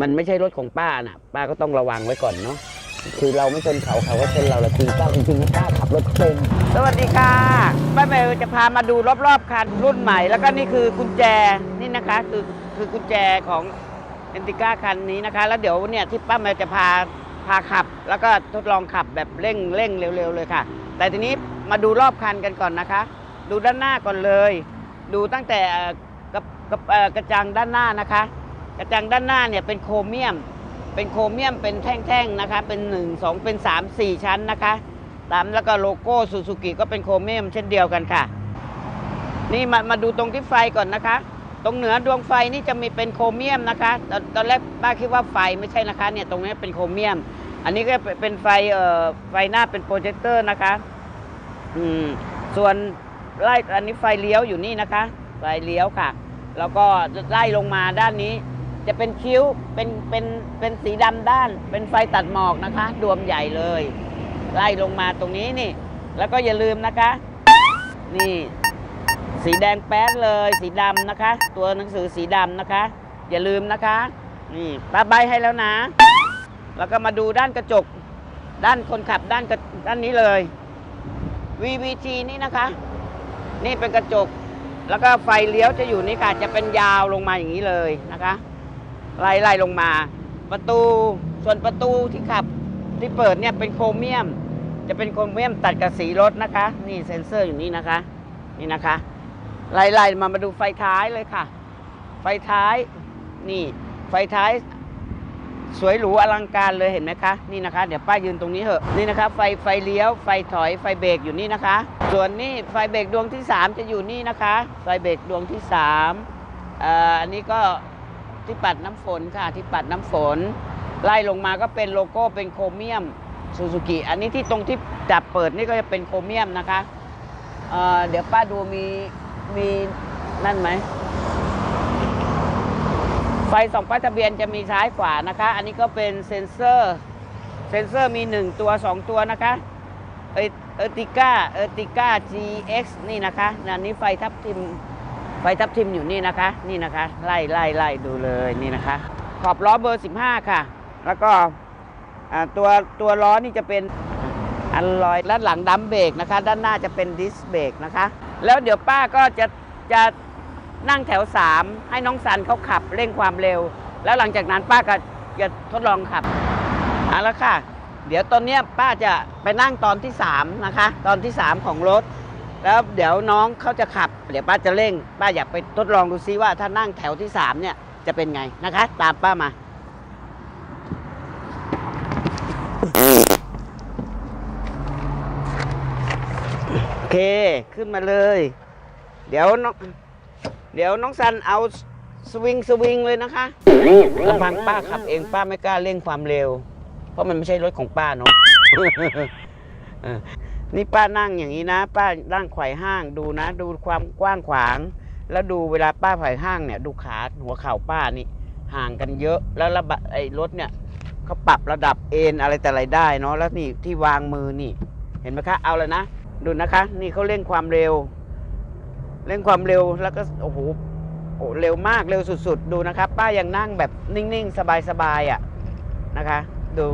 มันไม่ใช่รถของป้าน่ะ ป้าก็ต้องระวังไว้ก่อนเนาะคือเราไม่ชนเขาเขาก็ชนเราละจริงป้าจริงๆป้าขับรถเป็นสวัสดีค่ะป้าเบลจะพามาดูรอบๆคันรุ่นใหม่ แล้วก็นี่คือกุญแจนี่นะคะ คือคือกุญแจของเอนติก้าคันนี้นะคะ แล้วเดี๋ยวเนี่ยที่ป้าเบลจะพาพาขับ แล้วก็ทดลองขับแบบเร่งเร่งเร็วๆเลยค่ะ แต่ทีนี้มาดูรอบคันกันก่อนนะคะ ดูด้านหน้าก่อนเลย ดูตั้งแต่กับกับเอ่อกระจังด้านหน้านะคะ กระจังด้านหน้าเนี่ยเป็นโครเมียม เป็นโครเมียมเป็นแท่งๆนะคะ เป็น 1 2 เป็น 3 4 ชั้นนะคะ ตามแล้วก็โลโก้ซูซูกิก็เป็นโครเมียมเช่นเดียวกันค่ะ นี่มามาดูตรงที่ไฟก่อนนะคะ ตรงเหนือดวงไฟนี่จะมีเป็นโครเมียมนะคะตอนตอนแรกป้าคิดว่าไฟไม่ใช่นะคะเนี่ยตรงนี้เป็นโครเมียม อันนี้ก็เป็นไฟเอ่อไฟหน้าเป็นโปรเจคเตอร์นะคะอืมส่วนไล่อันนี้ไฟเลี้ยวอยู่นี่นะคะ ไฟเลี้ยวค่ะ แล้วก็ไล่ลงมาด้านนี้ จะเป็นคิ้วเป็นเป็นเป็นสีดำด้าน เป็นไฟตัดหมอกนะคะ ดวงใหญ่เลยไล่ลงมาตรงนี้นี่ แล้วก็อย่าลืมนะคะ นี่ สีแดงแป๊ดเลย สีดำนะคะ ตัวหนังสือสีดำนะคะ อย่าลืมนะคะ นี่ป้าใบให้แล้วนะ แล้วก็มาดูด้านกระจก ด้านคนขับด้านกระด้านนี้เลย VVT นี่นะคะ นี่เป็นกระจก แล้วก็ไฟเลี้ยวจะอยู่นี่ค่ะ จะเป็นยาวลงมาอย่างนี้เลยนะคะ ไล่ไล่ลงมา ประตูส่วนประตูที่ขับที่เปิดเนี่ยเป็นโครเมียม จะเป็นโครเมียมตัดกับสีรถนะคะ นี่เซ็นเซอร์อยู่นี่นะคะ นี่นะคะไล่ไล่มามาดูไฟท้ายเลยค่ะ ไฟท้ายนี่ไฟท้ายสวยหรูอลังการเลยเห็นไหมคะนี่นะคะ เดี๋ยวป้ายืนตรงนี้เหอะนี่นะคะ ไฟไฟเลี้ยว ไฟถอยไฟเบรกอยู่นี่นะคะ ส่วนนี่ไฟเบรกดวงที่ 3 จะอยู่นี่นะคะ ไฟเบรกดวงที่3อ่ออันนี้ก็ ที่ปัดน้ำฝนค่ะ ที่ปัดน้ำฝน ไล่ลงมาก็เป็นโลโก้เป็นโครเมียมซูซูกิอันนี้ที่ตรงที่จับเปิดนี่ก็จะเป็นโครเมียมนะคะเเดี๋ยวป้าดูมีมีนั่นไหมไฟสองป้ายทะเบียนจะมีซ้ายขวานะคะ อันนี้ก็เป็นเซ็นเซอร์ เซ็นเซอร์มี 1 ตัว 2 ตัวนะคะเอเอติก้าเอติก้า GX นี่นะคะอันนี้ไฟทับทิม ไฟทับทิมอยู่นี่นะคะ นี่นะคะ ไล่ไล่ไล่ดูเลยนี่นะคะ ขอบล้อเบอร์ 15 ค่ะ แล้วก็ตัวตัวล้อนี่จะเป็นอันลอยด้านหลังดัมเบรกนะคะ ด้านหน้าจะเป็นดิสเบรกนะคะ แล้วเดี๋ยวป้าก็จะจะนั่งแถว 3 ให้น้องสันเขาขับเร่งความเร็ว แล้วหลังจากนั้นป้าก็จะทดลองขับเอาละค่ะ เดี๋ยวตอนเนี้ยป้าจะไปนั่งตอนที่ 3 นะคะ ตอนที่ 3 ของรถ แล้วเดี๋ยวน้องเขาจะขับ เดี๋ยวป้าจะเร่ง ป้าอยากไปทดลองดูซิว่าถ้านั่งแถวที่3เนี่ยจะเป็นไงนะคะ ตามป้ามา โอเคขึ้นมาเลย เดี๋ยวน้องเดี๋ยวน้องซันเอาสวิงสวิงเลยนะคะลำพังป้าขับเองป้าไม่กล้าเร่งความเร็ว เพราะมันไม่ใช่รถของป้าเนาะ นี่ป้านั่งอย่างนี้นะ ป้านั่งไขว่ห้างดูนะ ดูความกว้างขวาง แล้วดูเวลาป้าไขว่ห้างเนี่ย ดูขาหัวเข่าป้านี่ ห่างกันเยอะแล้วระบะไอ้รถเนี่ยเขาปรับระดับเอ็นอะไรแต่อะไรได้เนาะแล้วนี่ที่วางมือนี่ เห็นไหมคะเอาเลยนะดูนะคะ นี่เขาเร่งความเร็ว เร่งความเร็วแล้วก็โอ้โหโอ้เร็วมากเร็วสุด ๆ ดูนะครับ ป้ายังนั่งแบบนิ่งๆ สบายๆอะนะคะ ดู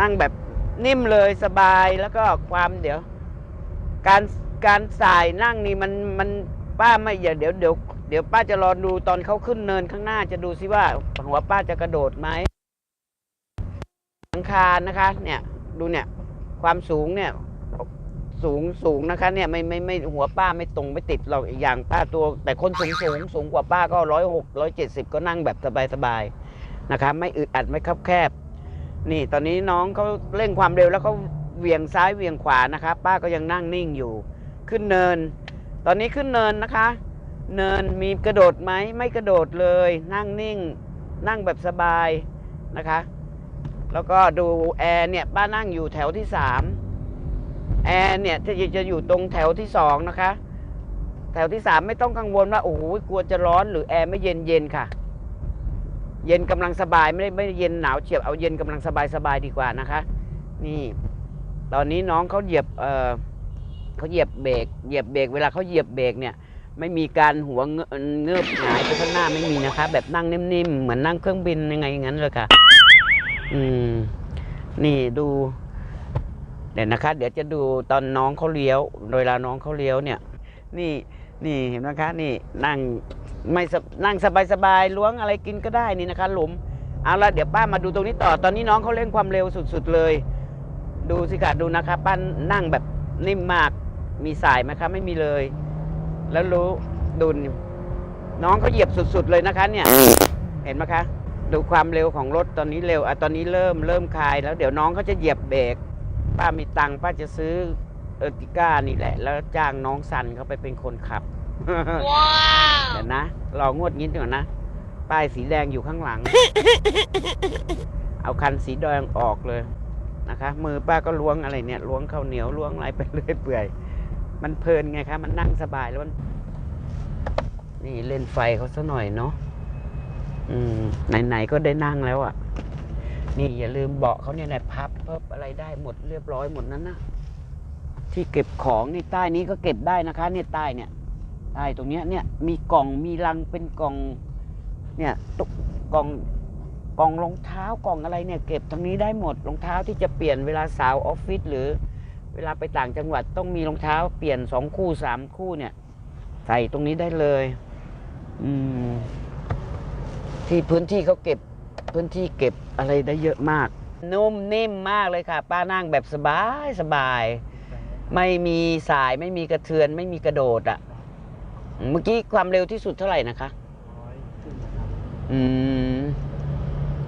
นั่งแบบ นิ่มเลยสบายแล้วก็ความเดี๋ยว การการสายนั่งนี่มันมันป้าไม่อย่าเดี๋ยวเดี๋ยวเดี๋ยวป้าจะรอดูตอนเขาขึ้นเนินข้างหน้าจะดูซิว่าหัวป้าจะกระโดดไหมหลังคานะคะ เนี่ย ดูเนี่ย ความสูงเนี่ย สูงสูงนะคะ เนี่ยไม่ไม่ไม่หัวป้าไม่ตรงไม่ติดหรอกอีกอย่างป้าตัว แต่คนสูงสูงสูงกว่าป้าก็ร้อยหกร้อยเจ็ดสิบก็นั่งแบบสบายสบายๆนะคะ ไม่อึดอัดไม่คับแคบ นี่ตอนนี้น้องเขาเร่งความเร็วแล้วเขาเหวี่ยงซ้ายเหวี่ยงขวานะคะป้าก็ยังนั่งนิ่งอยู่ ขึ้นเนิน ตอนนี้ขึ้นเนินนะคะ เนินมีกระโดดไหมไม่กระโดดเลย นั่งนิ่ง นั่งแบบสบายนะคะ แล้วก็ดูแอร์เนี่ยป้านั่งอยู่แถวที่สามแอร์เนี่ยจะจะอยู่ตรงแถวที่สองนะคะ แถวที่สามไม่ต้องกังวลว่าโอ้โหกลัวจะร้อนหรือแอร์ไม่เย็นเย็นค่ะ เย็นกำลังสบายไม่ได้ไม่ได้เย็นหนาวเฉียบเอาเย็นกำลังสบายสบายดีกว่านะคะ นี่ ตอนนี้น้องเขาเหยียบเออเขาเหยียบเบรกเหยียบเบรกเวลาเขาเหยียบเบรกเนี่ย ไม่มีการหัวเงือบหงายไปข้างหน้าไม่มีนะคะ แบบนั่งนิ่มๆเหมือนนั่งเครื่องบินยังไงอย่างนั้นเลยค่ะ อืม นี่ดูเดี๋ยวนะคะ เดี๋ยวจะดูตอนน้องเขาเลี้ยวเวลาน้องเขาเลี้ยวเนี่ย นี่นี่เห็นไหมคะ นี่นั่ง ไม่สบนั่งสบายๆล้วงอะไรกินก็ได้นี่นะคะหลุมเอาละเดี๋ยวป้ามาดูตรงนี้ต่อตอนนี้น้องเขาเร่งความเร็วสุดๆเลย ดูสิคะดูนะคะป้านั่งแบบนิ่มมากมีสายไหมคะไม่มีเลย แล้วรู้ดูนี่น้องเขาเหยียบสุดๆเลยนะคะ เนี่ย เห็นไหมคะดูความเร็วของรถตอนนี้เร็วอะตอนนี้เริ่มเริ่มคลาย แล้วเดี๋ยวน้องเขาจะเหยียบเบรกป้ามีตังค์ป้าจะซื้อเออติก้านี่แหละ แล้วจ้างน้องสันเขาไปเป็นคนขับ เดี๋ยวนะรองวดงี้ก่อนนะ ป้ายสีแดงอยู่ข้างหลัง เอาคันสีแดงออกเลยนะคะ มือป้าก็ล้วงอะไรเนี่ยล้วงข้าวเหนียวล้วงอะไรไปเรื่อยเปื่อย มันเพลินไงคะมันนั่งสบายแล้วมันนี่เล่นไฟเขาซะหน่อยเนาะอืมไหนๆก็ได้นั่งแล้วอะ่ะ นี่อย่าลืมเบาะเขาเนี่ยแหละพับเพิ่อะไรได้หมดเรียบร้อยหมดนั้นนะที่เก็บของนี่ใต้นี้ก็เก็บได้นะคะ เนี่ยใต้เนี่ย ใต้ตรงเนี้ยเนี่ยมีกล่องมีลังเป็นกล่อง เนี่ยตุกกล่องกล่องรองเท้ากล่องอะไรเนี่ยเก็บตรงนี้ได้หมดรองเท้าที่จะเปลี่ยนเวลาสาวออฟฟิศหรือ เวลาไปต่างจังหวัดต้องมีรองเท้าเปลี่ยนสองคู่สามคู่เนี่ย ใส่ตรงนี้ได้เลย อืมที่พื้นที่เขาเก็บพื้นที่เก็บอะไรได้เยอะมาก นุ่มนิ่มมากเลยค่ะ ป้านั่งแบบสบายสบาย ไม่มีสายไม่มีกระเทือนไม่มีกระโดดอะ่ะ เมื่อกี้ความเร็วที่สุดเท่าไหร่นะคะร้อยขึ้นนะครับอืม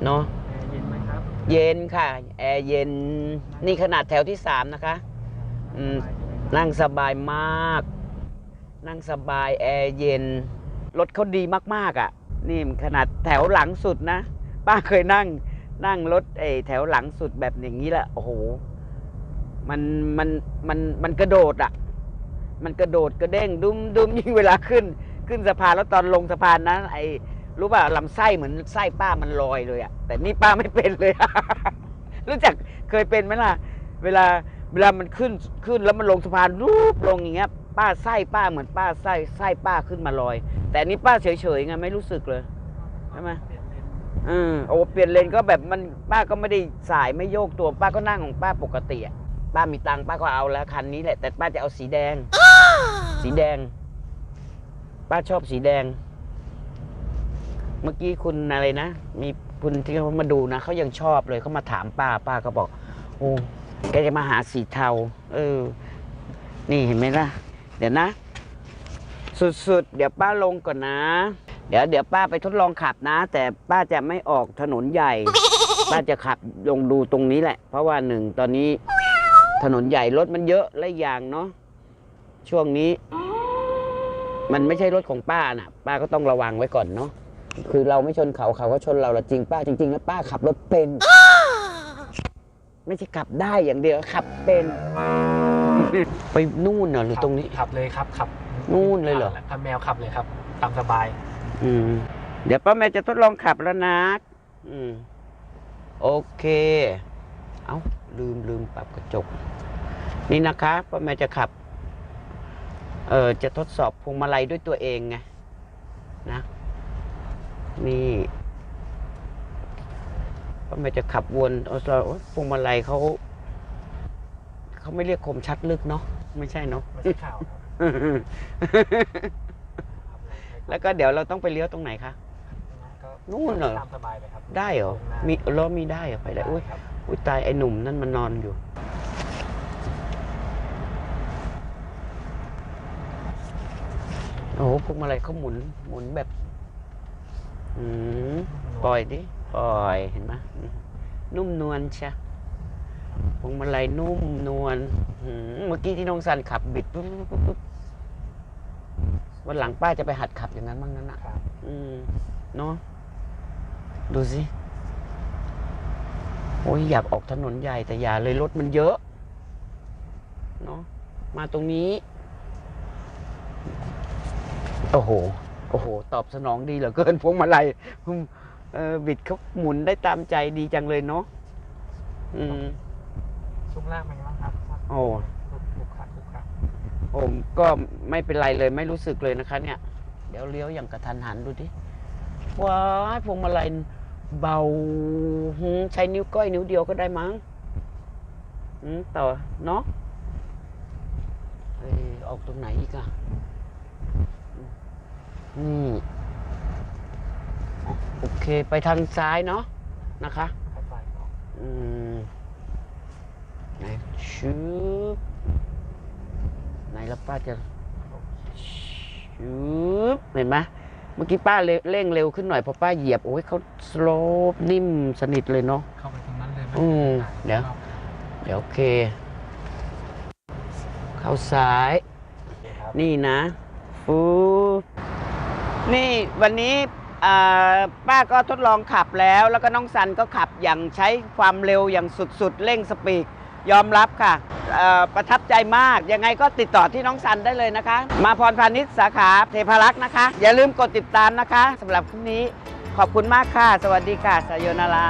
เนาะแอร์เย็นไหมครับ เย็นค่ะ แอร์เย็น นี่ขนาดแถวที่สามนะคะ อืมสบายใช่ไหมครับนั่งสบายมาก นั่งสบายแอร์เย็น รถเขาดีมากๆอะ่ะ นี่ขนาดแถวหลังสุดนะ ป้าเคยนั่ง นั่งรถไอ้แถวหลังสุดแบบอย่างนี้แหละ โอ้โห มัน มัน มัน มันกระโดดอะ่ะ มันกระโดดกระเด้งดุมดุมยิ่งเวลาขึ้น ขึ้นสะพานแล้วตอนลงสะพานนั้นไอ้รู้ป่ะลำไส้เหมือนไส้ป้ามันลอยเลยอะแต่นี่ป้าไม่เป็นเลย รู้จักเคยเป็นไหมล่ะ เวลาเวลามันขึ้นขึ้นแล้วมันลงสะพานรูปลงอย่างเงี้ย ป้าไส้ป้าเหมือนป้าไส้ไส้ป้าขึ้นมาลอย แต่นี่ป้าเฉยๆไงไม่รู้สึกเลยใช่ไหมอืมโอ้เปลี่ยนเลนก็แบบมันป้าก็ไม่ได้สายไม่โยกตัวป้าก็นั่งของป้าปกติอะป้ามีตังป้าก็เอาแล้วคันนี้แหละ แต่ป้าจะเอาสีแดง สีแดง ป้าชอบสีแดง เมื่อกี้คุณอะไรนะ มีคุณที่เขามาดูนะเขายังชอบเลยเขามาถามป้าป้าก็บอก โอ้แกจะมาหาสีเทา เออ นี่เห็นไหมล่ะ เดี๋ยวนะ สุดๆ เดี๋ยวป้าลงก่อนนะ เดี๋ยวเดี๋ยวป้าไปทดลองขับนะ แต่ป้าจะไม่ออกถนนใหญ่ ป้าจะขับลงดูตรงนี้แหละ เพราะว่าหนึ่งตอนนี้ถนนใหญ่รถมันเยอะและอีกอย่างเนาะ ช่วงนี้ มันไม่ใช่รถของป้าน่ะ ป้าก็ต้องระวังไว้ก่อนเนาะคือเราไม่ชนเขาเขาก็ชนเราละจริงป้าจริงๆแล้วป้าขับรถเป็น ไม่ใช่ขับได้อย่างเดียวขับเป็น ไปนู่นเหรอหรือตรงนี้ ขับเลยครับขับนู่นเลยเหรอพาแมวขับเลยครับตามสบาย อืม เดี๋ยวป้าแม่จะทดลองขับแล้วนะอืม โอเค เอาลืมลืมปรับกระจก นี่นะคะป้าแม่จะขับ เออจะทดสอบพวงมาลัยด้วยตัวเองไงนะนี่ป้าแม่จะขับวนเอาซะโอ๊ยพวงมาลัยเขาเขาไม่เรียกคมชัดลึกเนาะไม่ใช่เนาะไม่ใช่ข่าวครับขับเลยแล้วก็เดี๋ยวเราต้องไปเลี้ยวตรงไหนคะก็นู่นเหรอตามสบายเลยครับได้เหรอมีล้อมีได้เหรอไปได้อุ้ยครับอุ้ยตายไอ้หนุ่มนั่นมันนอนอยู่ โอ้โหพวกมาลัยเขาหมุน หมุนแบบ อืมปล่อยดิ ปล่อย เห็นไหมอืมนุ่มนวลใช่พวงมาลัยนุ่มนวลอืมเมื่อกี้ที่น้องสันขับบิดปุ๊บปุ๊บปุ๊บปุ๊บวันหลังป้าจะไปหัดขับอย่างนั้นบ้างนั้นนะครับอืมเนาะดูสิ โอ้ยอยากออกถนนใหญ่แต่อย่าเลยรถมันเยอะ เนาะมาตรงนี้ โอ้โห โอ้โห ตอบสนองดีเหลือเกินพวงมาลัยอืมเออบิดเขาหมุนได้ตามใจดีจังเลยเนาะอืมช่วงล่างเป็นไงบ้างครับ โอ้ลุกลุกขัดลุกขัดผมก็ไม่เป็นไรเลยไม่รู้สึกเลยนะคะ เนี่ย เดี๋ยวเลี้ยวอย่างกระทันหันดูดิว้ายพวงมาลัยเบาหืมใช้นิ้วก้อยนิ้วเดียวก็ได้มั้งอืมต่อเนาะเอ้ยออกตรงไหนอีกอะ นี่ โอเคไปทางซ้ายเนาะนะคะครับไปครับอืมไหนชืบไหนแล้วป้าจะชืบเห็นไหมเมื่อกี้ป้าเร่เร่งเร็วขึ้นหน่อยเพราะป้าเหยียบโอ้ยเขาสโลปนิ่มสนิทเลยเนาะเข้าไปตรงนั้นเลยไหมอืมเดี๋ยวเดี๋ยวโอเค เข้าซ้ายโอเคครับนี่นะฟู นี่วันนี้ป้าก็ทดลองขับแล้ว แล้วก็น้องซันก็ขับอย่างใช้ความเร็วอย่างสุดๆ เร่งสปีดยอมรับค่ะประทับใจมาก ยังไงก็ติดต่อที่น้องซันได้เลยนะคะ มาพรพาณิชย์สาขาเทพารักษ์นะคะ อย่าลืมกดติดตามนะคะสำหรับคลิปนี้ขอบคุณมากค่ะ สวัสดีค่ะสายโยนารา